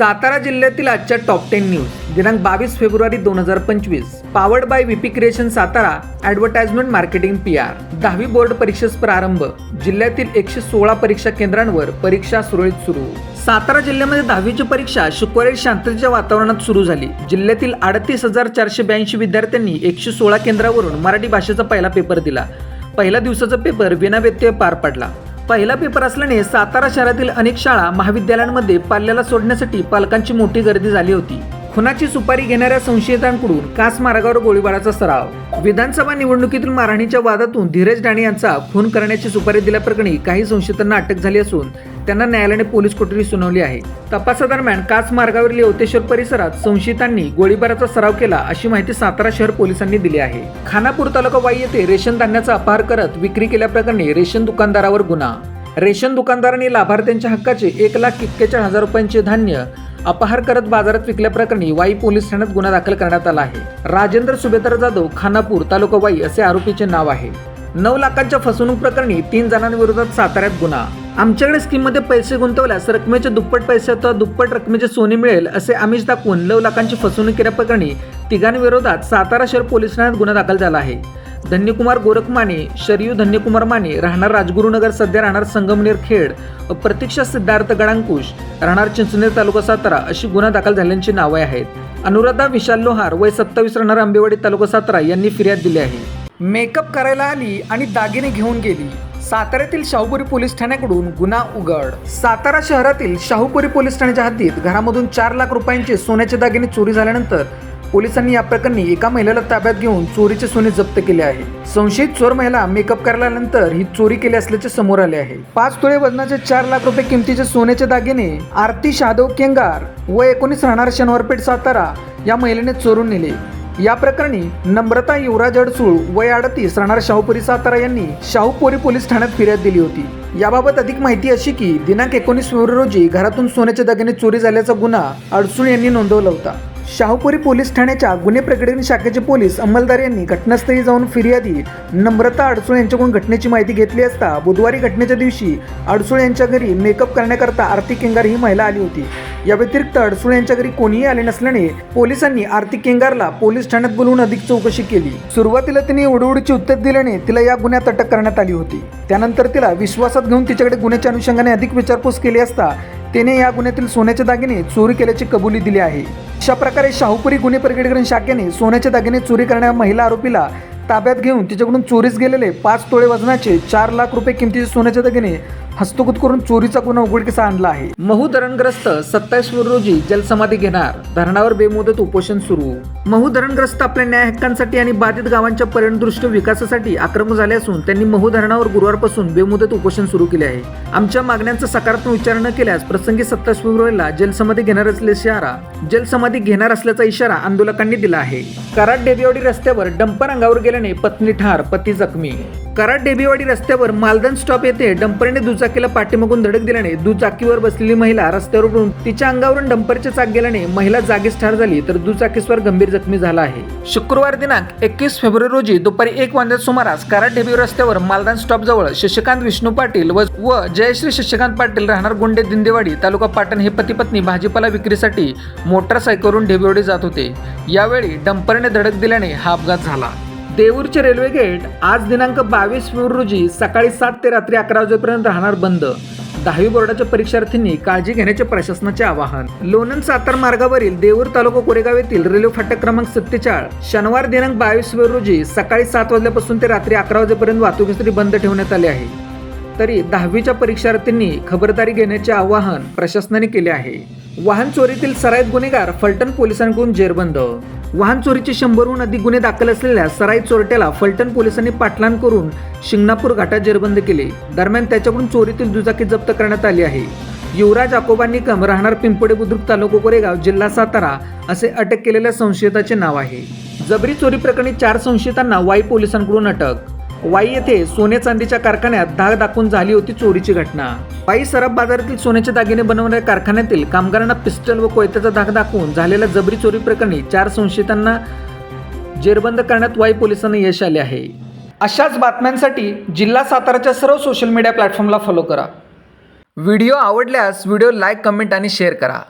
सातारा जिल्ह्यातील आजच्या top ten news दिनांक बावीस फेब्रुवारी दोन हजार पंचवीस. Powered by VP creation Satara advertisement marketing P R दहावी बोर्ड परीक्षेस प्रारंभ. जिल्ह्यातील एकशे सोळा परीक्षा केंद्रांवर परीक्षा सुरळीत सुरू. सातारा जिल्ह्यामध्ये दहावीची परीक्षा शुक्रवारी शांततेच्या वातावरणात सुरू झाली. जिल्ह्यातील अडतीस हजार चारशे ब्याऐंशी विद्यार्थ्यांनी एकशे सोळा केंद्रावरून मराठी भाषेचा पहिला पेपर दिला. पहिल्या दिवसाचा पेपर विनाव्यत्यय पार पडला. पहिला पेपर असल्याने सातारा शहरातील अनेक शाळा महाविद्यालयांमध्ये पाल्याला सोडण्यासाठी पालकांची मोठी गर्दी झाली होती. खुनाची सुपारी घेणाऱ्या संशयितांकडून कास मार्गावर गोळीबाराचा सराव. विधानसभा निवडणुकीतील मारहाणीच्या वादातून धीरज डाणे यांचा खून करण्याची सुपारी दिल्याप्रकरणी काही संशयितांना अटक झाली असून त्यांना न्यायालयाने पोलीस कोठडी सुनावली आहे. तपासादरम्यान कास मार्गावरील यवतेश्वर परिसरात संशयितांनी गोळीबाराचा सराव केला अशी माहिती सातारा शहर पोलिसांनी दिली आहे. खानापूर तालुका वाई येथे रेशन धान्याचा अपहार करत विक्री केल्याप्रकरणी रेशन दुकानदारावर गुन्हा. रेशन दुकानदारांनी लाभार्थ्यांच्या हक्काचे एक लाख एक्केचाळीस हजार रुपयांचे धान्य अपहार करत बाजारात विकल्याप्रकरणी वाई पोलीस ठाण्यात गुन्हा दाखल करण्यात आला आहे. राजेंद्र सुभेदार जाधव खानापूर तालुका वाई असे आरोपीचे नाव आहे. नऊ लाखांच्या फसवणूक प्रकरणी तीन जणांविरोधात साताऱ्यात गुन्हा. आमच्याकडे स्कीममध्ये पैसे गुंतवल्यास रकमेचे दुप्पट पैसे अथवा दुप्पट रकमेचे सोने मिळेल असे आमिष दाखवून नऊ लाखांची फसवणूक केल्याप्रकरणी तिघांविरोधात सातारा शहर पोलीस ठाण्यात गुन्हा दाखल झाला आहे. धन्यकुमार गोरख माने शरयू धन्यकुमार माने राहणार राजगुरुनगर सध्या राहणार संगमनेर खेड. प्रतीक्षा सिद्धार्थ गडांकुश राहणार चिंचनेर तालुका सातारा अशी गुन्हा दाखल झाल्यांची नावे आहेत. अनुराधा विशाल लोहार वय सत्तावीस राहणार आंबेवाडी तालुका सातारा यांनी फिर्याद दिली आहे. मेकअप करायला आली आणि दागिने घेऊन गेली. साताऱ्यातील शाहूपुरी पोलीस ठाण्याकडून गुन्हा उघड. सातारा शहरातील शाहूपुरी पोलीस ठाण्याच्या हद्दीत घरामधून चार लाख रुपयांचे सोन्याचे दागिने चोरी झाल्यानंतर पोलिसांनी या प्रकरणी एका महिलेला ताब्यात घेऊन चोरीचे सोने जप्त केले आहे. संशयित चोर महिला मेकअप करायल्यानंतर ही चोरी केली असल्याचे समोर आले आहे. पाच तोळे वजनाचे चार लाख रुपये किमतीचे सोन्याचे दागिने आरती शादव केंगार व एकोणीस राहणार शनिवारपेठ सातारा या महिलेने चोरून नेले. या प्रकरणी नम्रता युवराज अडसूळ वय अडतीस राहणार शाहूपुरी सातारा यांनी शाहूपुरी पोलीस ठाण्यात फिर्याद दिली होती. याबाबत अधिक माहिती अशी की दिनांक एकोणीस फेब्रुवारी रोजी घरातून सोन्याचे दागिने चोरी झाल्याचा गुन्हा अडसूळ यांनी नोंदवला होता. शाहूपुरी पोलीस ठाण्याच्या गुन्हे प्रकटीकरण शाखेचे पोलीस अंमलदार यांनी घटनास्थळी जाऊन फिर्यादी नम्रता अडसूळ यांच्याकडून घटनेची माहिती घेतली असता बुधवारी घटनेच्या दिवशी अडसूळ यांच्या घरी मेकअप करण्याकरता आरती केंगार ही महिला आली होती. या व्यतिरिक्त अडसूळ यांच्या घरी कोणीही आले नसल्याने पोलिसांनी आरती केंगारला पोलीस ठाण्यात बोलवून अधिक चौकशी केली. सुरुवातीला तिने उडवडीची उत्तर दिल्याने तिला या गुन्ह्यात अटक करण्यात आली होती. त्यानंतर तिला विश्वासात घेऊन तिच्याकडे गुन्ह्याच्या अनुषंगाने अधिक विचारपूस केली असता तिने या गुन्ह्यातील सोन्याचे दागिने चोरी केल्याची कबुली दिली आहे. अशा प्रकारे शाहूपुरी गुन्हे प्रकटीकरण शाखेने सोन्याचे दागिने चोरी करणाऱ्या महिला आरोपीला ताब्यात घेऊन तिच्याकडून चोरीस गेलेले पाच तोळे वजनाचे चार लाख रुपये किमतीचे सोन्याचे दागिने हस्तगत करून चोरीचा गुन्हा उघडकीस आणला आहे. महू धरणग्रस्त सत्तावीस रोजी जलसमाधी घेणार. धरणावर बेमुदत उपोषण सुरू. महू धरणग्रस्त आपल्या न्याय हक्कांसाठी आणि बाधित गावांच्या पर्यटनदृष्ट्य विकासासाठी आक्रमक झाले असून त्यांनी महू धरणावर गुरुवारपासून बेमुदत उपोषण सुरू केले आहे. आमच्या मागण्यांचा सकारात्मक विचार न केल्यास प्रसंगी सत्तावीस फेब्रुवारीला जलसमाधी घेणार असल्याचा इशारा जलसमाधी घेणार असल्याचा इशारा आंदोलकांनी दिला आहे. कराड डेबिवाडी रस्त्यावर डंपर अंगावर गेल्याने पत्नी ठार पती जखमी. कराड डेबीवाडी रस्त्यावर मालदन स्टॉप येथे डंपरने दुचाकीला पाठीमागून धडक दिल्याने दुचाकीवर बसलेली महिला रस्त्यावर उडून तिच्या अंगावरून डंपरचे चाक गेल्याने महिला जागीच ठार झाली तर दुचाकीस्वर गंभीर जखमी झाला आहे. शुक्रवार दिनांक एकवीस फेब्रुवारी रोजी दुपारी एक वाजल्या सुमारास कराड डेबी रस्त्यावर मालदान स्टॉप जवळ शशिकांत विष्णू पाटील व व जयश्री शशिकांत पाटील राहणार गुंडे दिंदेवाडी तालुका पाटण हे पती पत्नी भाजीपाला विक्रीसाठी मोटारसायकलवरून डेबिवाडी जात होते. यावेळी डंपरने धडक दिल्याने हा अपघात झाला. देऊरचे रेल्वे गेट आज दिनांक बावीस फेब्रुवारी रोजी सकाळी सात ते रात्री अकरा वाजेपर्यंत राहणार बंद. दहावी बोर्डाच्या परीक्षार्थींनी काळजी घेण्याचे प्रशासनाचे आवाहन. लोणंद सातार मार्गावरील देऊर तालुका कोरेगाव येथील रेल्वे फाटक क्रमांक सत्तेचाळ शनिवार दिनांक बावीस फेब्रुवारी रोजी सकाळी सात वाजल्यापासून ते रात्री अकरा वाजेपर्यंत वाहतुकीसाठी बंद ठेवण्यात आले आहे. तरी दहावीच्या परीक्षार्थींनी खबरदारी घेण्याचे आवाहन प्रशासनाने केले आहे. वाहन चोरीतील सराईत गुन्हेगार फलटण पोलिसांकडून जेरबंद. वाहन चोरीचे शंभरहून अधिक गुन्हे दाखल असलेल्या सराई चोरट्याला फलटण पोलिसांनी पाठलाण करून शिंगणापूर घाटात जेरबंद केले. दरम्यान त्याच्याकडून चोरीतील दुचाकी जप्त करण्यात आली आहे. युवराज आकोबा निकम राहणार पिंपळे बुद्रुक तालुका कोरेगाव जिल्हा सातारा असे अटक केलेल्या संशयिताचे नाव आहे. जबरी चोरी प्रकरणी चार संशयितांना वाई पोलिसांकडून अटक. वाई येथे सोने चांदीच्या कारखान्यात धाग दाखवून झाली होती चोरीची घटना. वाई सरब बाजारातील सोन्याचे दागिने बनवणाऱ्या कारखान्यातील कामगारांना पिस्टल व कोयत्याचा धाक दाखवून झालेल्या जबरी चोरी प्रकरणी चार संशयितांना जेरबंद करण्यात वाई पोलिसांना यश आले आहे. अशाच बातम्यांसाठी जिल्हा साताराच्या सर्व सोशल मीडिया प्लॅटफॉर्मला फॉलो करा. व्हिडिओ आवडल्यास व्हिडिओ लाईक कमेंट आणि शेअर करा.